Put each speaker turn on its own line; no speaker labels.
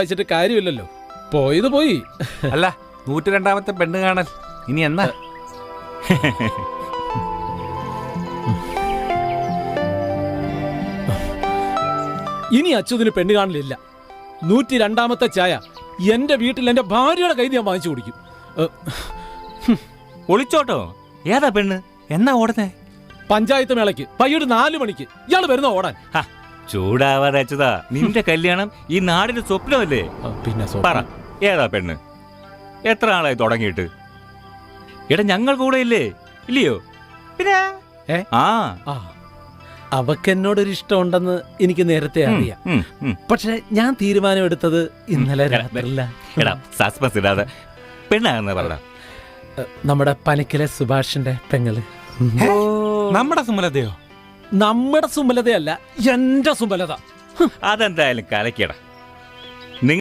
വായിച്ചിട്ട് കാര്യമില്ലല്ലോ. പോയത് പോയി.
അല്ല നൂറ്റി രണ്ടാമത്തെ പെണ്ണ് കാണൽ. ഇനി എന്നാ?
ഇനി അച്യുതിന് പെണ്ണ് കാണലില്ല. നൂറ്റി രണ്ടാമത്തെ ചായ എന്റെ വീട്ടിൽ എന്റെ ഭാര്യയുടെ കയ്യിൽ ഞാൻ വാങ്ങിച്ചു കുടിക്കും. ഏ,
ഒളിച്ചോട്ടോ? ഏതാ പെണ്ണ്? എന്നാ ഓടുന്നേ?
പഞ്ചായത്ത് മേളയ്ക്ക് പയ്യൊരു നാലു മണിക്ക്. ഇയാൾ വരുന്ന ഓടാൻ?
ഹ, ചൂടാവാതെ അച്യുതാ നിന്റെ കല്യാണം ഈ നാടിന്റെ സ്വപ്നമല്ലേ?
പിന്നെ
പറ ഏതാ പെണ്ണ്? എത്ര ആളായി തുടങ്ങിയിട്ട്? എടാ ഞങ്ങൾ കൂടെ ഇല്ലേ? ഇല്ലയോ? പിന്നെ? ആ.
ആ അവക്ക് എന്നോടൊരു ഇഷ്ടമുണ്ടെന്ന് എനിക്ക് നേരത്തെ അറിയാം. പക്ഷെ ഞാൻ തീരുമാനമെടുത്തത് ഇന്നലെ
സസ്പെൻസ് ഇടാതെ പെണ്ണാകുന്ന പറടാ
നമ്മുടെ പനിക്കിലെ സുഭാഷിന്റെ പെങ്ങൾ.
നമ്മുടെ സുമലതയോ?
നമ്മുടെ സുമലതയല്ല എന്റെ സുമലത.
അതെന്തായാലും കലക്കിയടാ.